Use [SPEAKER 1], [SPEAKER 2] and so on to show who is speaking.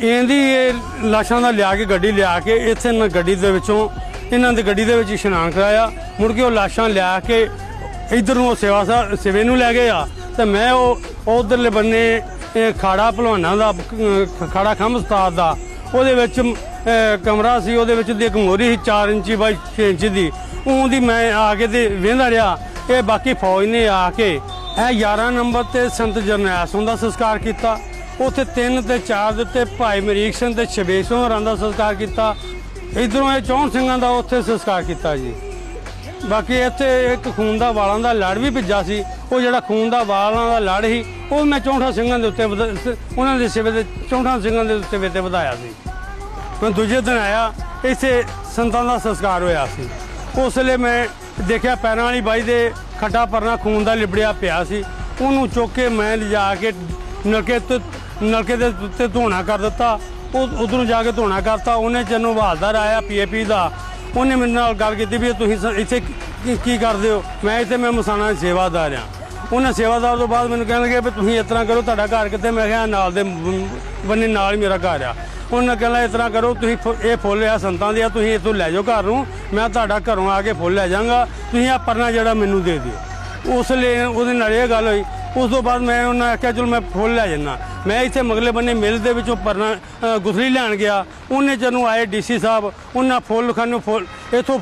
[SPEAKER 1] ਇਹਦੀ ਇਹ ਲਾਸ਼ਾਂ ਦਾ ਲਿਆ ਕੇ ਗੱਡੀ ਲਿਆ ਕੇ ਇੱਥੇ ਨਾ ਗੱਡੀ ਦੇ ਵਿੱਚੋਂ ਇਹਨਾਂ ਦੀ ਗੱਡੀ ਦੇ ਵਿੱਚ ਇਸ਼ਨਾਨ ਕਰਾਇਆ। ਮੁੜ ਕੇ ਉਹ ਲਾਸ਼ਾਂ ਲਿਆ ਕੇ ਇਧਰ ਨੂੰ ਉਹ ਸੇਵਾ ਸਾ- ਸਿਵੇ ਨੂੰ ਲੈ ਗਏ ਆ। ਤੇ ਮੈਂ ਉਹ ਉਧਰਲੇ ਬੰਨੇ ਖਾੜਾ ਭਲਵਾਨਾਂ ਦਾ ਖਾੜਾ ਖੰਭ ਉਸਤਾਦ ਦਾ, ਉਹਦੇ ਵਿੱਚ ਕਮਰਾ ਸੀ, ਉਹਦੇ ਵਿੱਚ ਦੀ ਇੱਕ ਮੋਰੀ ਸੀ 4 ਇੰਚੀ ਬਾਈ 6 ਇੰਚ ਦੀ। ਉਹਦੀ ਮੈਂ ਆ ਕੇ ਤੇ ਵੇਂਦਾ ਰਿਹਾ। ਇਹ ਬਾਕੀ ਫੌਜ ਨੇ ਆ ਕੇ ਇਹ 11 ਨੰਬਰ ਤੇ ਸੰਤ ਜਰਨੈਲ ਸਿੰਘ ਦਾ ਸੰਸਕਾਰ ਕੀਤਾ। ਉੱਥੇ ਤਿੰਨ ਤੇ ਚਾਰ ਦਿੱਤੇ ਭਾਈ ਮਰੀਕ ਸਿੰਘ ਤੇ ਸ਼ਬੇਸ਼ ਸਿੰਘ ਹੋਰਾਂ ਦਾ ਸੰਸਕਾਰ ਕੀਤਾ। ਇਧਰੋਂ ਇਹ ਚੌਂ ਸਿੰਘਾਂ ਦਾ ਉੱਥੇ ਸੰਸਕਾਰ ਕੀਤਾ ਜੀ। ਬਾਕੀ ਇੱਥੇ ਇੱਕ ਖੂਨ ਦਾ ਵਾਲਾਂ ਦਾ ਲੜ ਵੀ ਭਿੱਜਾ ਸੀ। ਉਹ ਜਿਹੜਾ ਖੂਨ ਦਾ ਵਾਲਾਂ ਦਾ ਲੜ ਸੀ, ਉਹ ਮੈਂ ਚੌਂਠਾ ਸਿੰਘਾਂ ਦੇ ਉੱਤੇ ਵਧ- ਉਹਨਾਂ ਦੇ ਸਿਵੇ ਦੇ ਚੌਂਠਾ ਸਿੰਘਾਂ ਦੇ ਉੱਤੇ ਤੇ ਵਧਾਇਆ ਸੀ। ਮੈਂ ਦੂਜੇ ਦਿਨ ਆਇਆ, ਇੱਥੇ ਸੰਤਾਂ ਦਾ ਸੰਸਕਾਰ ਹੋਇਆ ਸੀ। ਉਸ ਵੇਲੇ ਮੈਂ ਦੇਖਿਆ ਪੈਰਾਂ ਵਾਲੀ ਬਾਈ ਦੇ ਖੱਟਾ ਪਰਨਾ ਖੂਨ ਦਾ ਲਿਬੜਿਆ ਪਿਆ ਸੀ। ਉਹਨੂੰ ਚੁੱਕ ਕੇ ਮੈਂ ਲਿਜਾ ਕੇ ਨਲਕੇ ਤੋਂ ਨਲਕੇ ਦੇ ਉੱਤੇ ਧੋਣਾ ਕਰ ਦਿੱਤਾ, ਉਹ ਉਧਰੋਂ ਜਾ ਕੇ ਧੋਣਾ ਕਰਤਾ, ਉਹਨੇ ਜਨੂੰ ਬਹਾਦਰ ਆਇਆ ਪੀਏਪੀ ਦਾ। ਉਹਨੇ ਮੇਰੇ ਨਾਲ ਗੱਲ ਕੀਤੀ ਵੀ ਤੁਸੀਂ ਸ- ਇੱਥੇ ਕੀ- ਕੀ ਕਰਦੇ ਹੋ? ਮੈਂ ਇੱਥੇ, ਮੈਂ ਮਸਾਣਾ ਸੇਵਾਦਾਰ ਆ ਉਹਨਾਂ ਸੇਵਾਦਾਰ ਤੋਂ ਬਾਅਦ ਮੈਨੂੰ ਕਹਿਣ ਲੱਗੇ ਵੀ ਤੁਸੀਂ ਇਸ ਤਰ੍ਹਾਂ ਕਰੋ, ਤੁਹਾਡਾ ਘਰ ਕਿੱਥੇ? ਮੈਂ ਕਿਹਾ ਨਾਲ ਦੇ ਬੰਨੇ ਨਾਲ ਹੀ ਮੇਰਾ ਘਰ ਆ। ਉਹਨਾਂ ਕਹਿੰਦਾ ਇਸ ਤਰ੍ਹਾਂ ਕਰੋ, ਤੁਸੀਂ ਫੁ- ਇਹ ਫੁੱਲ ਆ ਸੰਤਾਂ ਦੇ ਆ, ਤੁਸੀਂ ਇੱਥੋਂ ਲੈ ਜਾਓ ਘਰ ਨੂੰ। ਮੈਂ ਤੁਹਾਡਾ ਘਰੋਂ ਆ ਕੇ ਫੁੱਲ ਲੈ ਜਾਵਾਂਗਾ। ਤੁਸੀਂ ਆ ਪਰਨਾ ਜਿਹੜਾ ਮੈਨੂੰ ਦੇ ਦਿਓ। ਉਸ ਲਈ ਉਹਦੇ ਨਾਲ ਇਹ ਗੱਲ ਹੋਈ ਉਸ ਤੋਂ ਬਾਅਦ ਮੈਂ ਉਹਨਾਂ ਆਖਿਆ ਚਲ ਮੈਂ ਫੁੱਲ ਲੈ ਜੰਨਾ ਮੈਂ ਇੱਥੇ ਮਗਲੇ ਬੰਨੇ ਮਿਲ ਦੇ ਵਿੱਚੋਂ ਪਰਨਾ ਅ, ਗੁਥਲੀ ਲੈਣ ਗਿਆ। ਉਹਨੇ ਜਦੋਂ ਆਏ ਡੀਸੀ ਸਾਹਿਬ ਉਹਨਾਂ ਫੁੱਲ ਖਾਨੂੰ ਫੁੱਲ ਇਥੋਂ